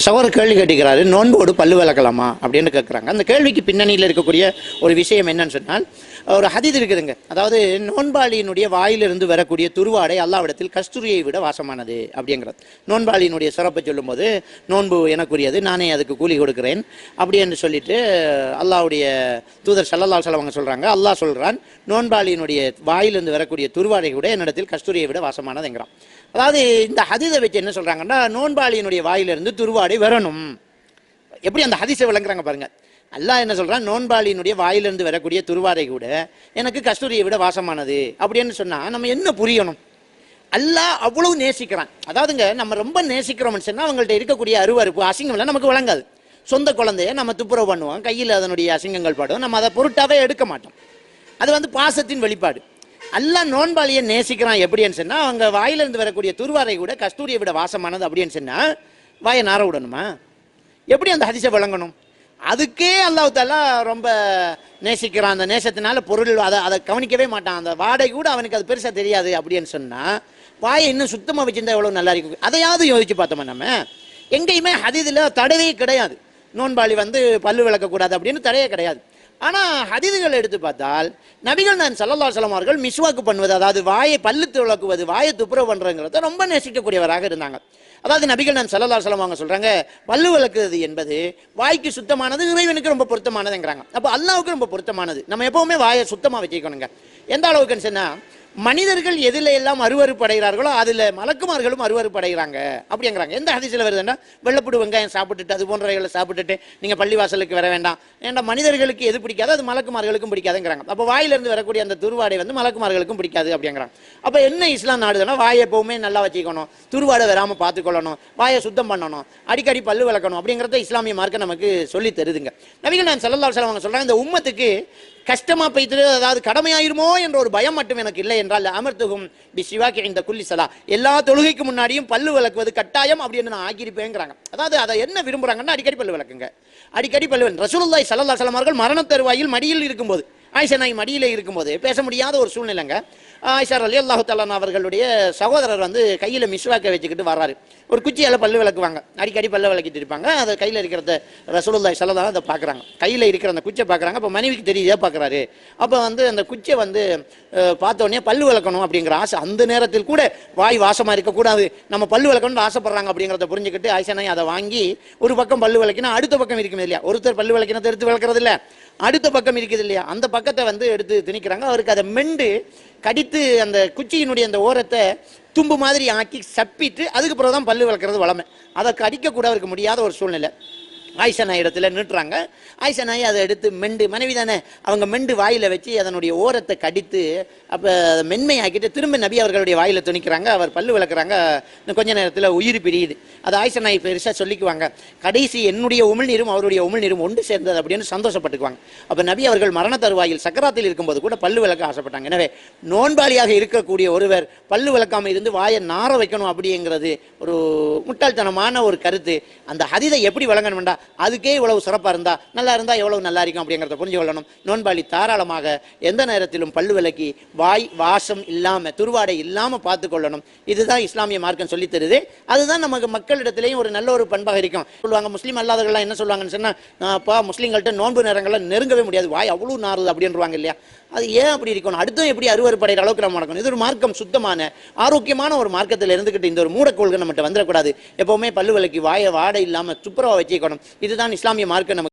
சகோதரர் கேள்வி கேட்டுக்கிறாரு நோன்போடு பல்லு விளக்கலாமா? அப்படின்னு கேட்குறாங்க அந்த கேள்விக்கு பின்னணியில் இருக்கக்கூடிய ஒரு விஷயம் என்னன்னு சொன்னால் ஒரு ஹதீத் இருக்குதுங்க. அதாவது நோன்பாளியினுடைய வாயிலிருந்து வரக்கூடிய துருவாடை அல்லாவிடத்தில் கஸ்தூரியை விட வாசமானது அப்படிங்கிறது. நோன்பாளியினுடைய சிறப்பை சொல்லும்போது நோன்பு எனக்குரியது நானே அதுக்கு கூலி கொடுக்கிறேன் அப்படி என்று சொல்லிட்டு அல்லாவுடைய தூதர் சல்லல்லாஹு அலைஹி சொல்கிறாங்க அல்லாஹ் சொல்கிறான் நோன்பாளியினுடைய வாயிலிருந்து வரக்கூடிய துருவாடை கூட என்னிடத்தில் கஸ்தூரியை விட வாசமானதுங்கிறான். அதாவது இந்த ஹதீதை வச்சு என்ன சொல்கிறாங்கன்னா நோன்பாளியினுடைய வாயிலிருந்து துருவாடை வரணும். எப்படி அந்த ஹதீஸை விளங்குறாங்க பாருங்கள் அல்லாஹ் என்ன சொல்றான்? நோன்பாளியினுடைய வாயிலிருந்து வரக்கூடிய துருவாரை கூட எனக்கு கஸ்தூரியை விட வாசமானது அப்படின்னு சொன்னா நம்ம என்ன புரியணும்? அல்லாஹ் அவ்வளவு நேசிக்கிறான். அதாவதுங்க நம்ம ரொம்ப நேசிக்கிறோம்னு சொன்னா அவங்கள்ட்ட இருக்கக்கூடிய அருவறுப்பு அசிங்கம்லாம் நமக்கு விளங்காது. சொந்த குழந்தைய நம்ம துப்புரவு பண்ணுவோம். கையில் அதனுடைய அசிங்கங்கள் படும். நம்ம அதை பொருட்டாவே எடுக்க மாட்டோம். அது வந்து பாசத்தின் வெளிப்பாடு. அல்லாஹ் நோன்பாளியை நேசிக்கிறான் எப்படின்னு சொன்னா அவங்க வாயிலிருந்து வரக்கூடிய துருவாரை கூட கஸ்தூரியை விட வாசமானது அப்படின்னு சொன்னா வாயை நார விடணுமா? எப்படி அந்த ஹதிசை விளங்கணும்? அதுக்கே அல்லாஹாலா ரொம்ப நேசிக்கிறான். அந்த நேசத்தினால பொருள் அதை அதை கவனிக்கவே மாட்டான். அந்த வாடகை கூட அவனுக்கு அது பெருசாக தெரியாது அப்படின்னு சொன்னால் வாயை இன்னும் சுத்தமாக வச்சிருந்தா எவ்வளோ நல்லா இருக்கும்? அதையாவது யோசிச்சு பார்த்தோமா நம்ம? எங்கேயுமே ஹதீதுல தடவே கிடையாது. நோன்பாளி வந்து பல்லு விளக்கக்கூடாது அப்படின்னு தடையே கிடையாது. ஆனால் ஹதீதுகள் எடுத்து பார்த்தால் நபிகள் நான் சல்லல்லா சலம் அவர்கள் மிஸ்வாக்கு பண்ணுவது அதாவது வாயை பல்லு துளக்குவது வாயை துப்புரவு பண்ணுறங்கிறத ரொம்ப நேசிக்கக்கூடியவராக இருந்தாங்க. அதாவது நபிகள் நான் சல்லல்லா சலம் அவங்க சொல்கிறாங்க பல்லு விளக்குறது என்பது வாய்க்கு சுத்தமானது இறைவனுக்கு ரொம்ப பொருத்தமானதுங்கிறாங்க. அப்போ அல்லாவுக்கு ரொம்ப பொருத்தமானது. நம்ம எப்போவுமே வாயை சுத்தமாக வச்சுக்கணுங்க. எந்த அளவுக்குன்னு சொன்னால் மனிதர்கள் எதில் எல்லாம் அறுவறுப்படைகிறார்களோ அதில் மலக்குமார்களும் அறுவறுப்படைகிறாங்க அப்படிங்கிறாங்க. எந்த ஹதீஸ்ல வருதுன்னா வெள்ளப்புடு வெங்காயம் சாப்பிட்டுட்டு அது போன்றவைகளை சாப்பிட்டுட்டு நீங்கள் பள்ளிவாசலுக்கு வர வேண்டாம். ஏன்னா மனிதர்களுக்கு எது பிடிக்காதோ அது மலக்குமார்களுக்கும் பிடிக்காதுங்கிறாங்க. அப்போ வாயிலிருந்து வரக்கூடிய அந்த துருவாடை வந்து மலக்குமார்களுக்கும் பிடிக்காது அப்படிங்கிறாங்க. அப்போ என்ன இஸ்லாம் நாடுதுன்னா வாயை எப்பவுமே நல்லா வச்சுக்கணும். துருவாடை வராமல் பார்த்துக்கொள்ளணும். வாயை சுத்தம் பண்ணணும். அடிக்கடி பல்லு விளக்கணும் அப்படிங்கிறத இஸ்லாமிய மார்க்க நமக்கு சொல்லி தருதுங்க. நபிகள் நான் செல்லல்லா அலைஹி அவங்க சொல்றாங்க இந்த உம்மத்துக்கு கஷ்டமா பெய்து அதாவது கடமையாயிருமோ என்ற ஒரு பயம் மட்டும் எனக்கு இல்லை என்றால் அமர்த்துகும் பி சிவாக்கி இந்த குல்லி சலா. எல்லா தொழுகைக்கு முன்னாடியும் பல்லு விளக்குவது கட்டாயம் அப்படின்னு நான் ஆக்கியிருப்பேங்கிறாங்க அதாவது அதை என்ன விரும்புறாங்கன்னா அடிக்கடி பல்லு விளக்குங்க. அடிக்கடி பல்லு ரசூலுல்லாய் சல்லா ஸல்லல்லாஹு அவர்கள் மரண தருவாயில் மடியில் இருக்கும்போது ஆயிஷா மடியில் இருக்கும்போது பேச முடியாத ஒரு சூழ்நிலைங்க. ஆயிஷா அலி அல்லாஹு தலான் அவர்களுடைய சகோதரர் வந்து கையில் மிஸ்வாக்கை வச்சுக்கிட்டு வர்றாரு. ஒரு குச்சியால் பல்லு விளக்குவாங்க. அடிக்கடி பல்லு விளக்கிட்டு இருப்பாங்க. அதை கையில் இருக்கிறத ரசூலுல்லாய் ஸல்லல்லாஹு அதை பார்க்குறாங்க. கையில் இருக்கிற அந்த குச்சியை பார்க்குறாங்க. அப்போ மனைவிக்கு தெரியுதே பார்க்குறாரு? அப்போ வந்து அந்த குச்சியை வந்து அஹ், பல்லு விளக்கணும் அப்படிங்கிற ஆசை. அந்த நேரத்தில் கூட வாய் வாசமாக இருக்கக்கூடாது. நம்ம பல்லு விளக்கணும்னு ஆசைப்படுறாங்க அப்படிங்கிறத புரிஞ்சுக்கிட்டு ஆயிஷா அதை வாங்கி ஒரு பக்கம் பல்லு விளக்கினா அடுத்த பக்கம் இருக்குமே இல்லையா? ஒருத்தர் பல்லு விளக்கினா எடுத்து விளக்குறது இல்லை அடுத்த பக்கம் இருக்குது இல்லையா? அந்த பக்கத்தை வந்து எடுத்து திணிக்கிறாங்க. அவருக்கு அதை மெண்டு கடித்து அந்த குச்சியினுடைய அந்த ஓரத்தை தும்பு மாதிரி ஆக்கி சப்பிட்டு அதுக்கு பிறகு தான் பல்லு வளர்க்குறது வளமை. அதை கடிக்க அவருக்கு முடியாத ஒரு சூழ்நிலை. ஆயிஷா நாய் இடத்துல நின்றுறாங்க ஆயிஷா நாய் அதை எடுத்து மெண்டு மனைவி தானே அவங்க மெண்டு வாயில் வச்சு அதனுடைய ஓரத்தை கடித்து அப்போ அதை மென்மையாக்கிட்டு திரும்ப நபி அவர்களுடைய வாயில் துணிக்கிறாங்க. அவர் பல்லு விளக்குறாங்க. இன்னும் கொஞ்ச நேரத்தில் உயிர் பிரியுது. அது ஆயிஷா நாய் பெருசாக சொல்லிக்குவாங்க. கடைசி என்னுடைய உமிழ்நீரும் அவருடைய உமிழ்நீரும் ஒன்று சேர்ந்தது அப்படின்னு சந்தோஷப்பட்டுக்குவாங்க. அப்போ நபி அவர்கள் மரண தருவாயில் சக்கராத்தில் இருக்கும்போது கூட பல்லு விளக்க ஆசைப்பட்டாங்க. எனவே நோன்பாளியாக இருக்கக்கூடிய ஒருவர் பல்லு விளக்காமல் இருந்து வாயை நார வைக்கணும் அப்படிங்கிறது ஒரு முட்டாள்தனமான ஒரு கருத்து. அந்த ஹதிதை எப்படி வழங்கணும்டா? அதுக்கே இவ்வளவு சிறப்பாக இருந்தா நல்லா இருந்தா எவ்வளவு நல்லா இருக்கும் அப்படிங்கிறத புரிஞ்சு கொள்ளணும். நோன்பாளி தாராளமாக எந்த நேரத்திலும் பல்லு விளக்கி வாய் வாசம் இல்லாமல் துருவாடை இல்லாமல் பார்த்து கொள்ளணும். இதுதான் இஸ்லாமிய மார்க்கம் சொல்லித் தருது. அதுதான் நமக்கு மக்களிடத்திலையும் ஒரு நல்ல ஒரு பண்பாக இருக்கும். சொல்லுவாங்க முஸ்லீம் அல்லாதவர்கள்லாம் என்ன சொல்லுவாங்கன்னு சொன்னால் அப்பா முஸ்லீம்கள்ட்ட நோன்பு நேரங்களில் நெருங்கவே முடியாது. வாய் அவ்வளோ நாறுது அப்படின்றவாங்க இல்லையா? அது ஏன் அப்படி இருக்கணும்? அடுத்தும் எப்படி அறுவறுப்படைகிற அளவுக்கு நம்ம நடக்கணும்? இது ஒரு மார்க்கம் சுத்தமான ஆரோக்கியமான ஒரு மார்க்கத்தில் இருந்துக்கிட்டு இந்த ஒரு மூடக்கோள்கள் நம்மகிட்ட வந்துடக்கூடாது. எப்பவுமே பல்லு விளக்கி வாயை வாடை இல்லாமல் துப்புரவா வச்சுக்கணும் இதுதான் இஸ்லாமிய மார்க்கம் நமக்கு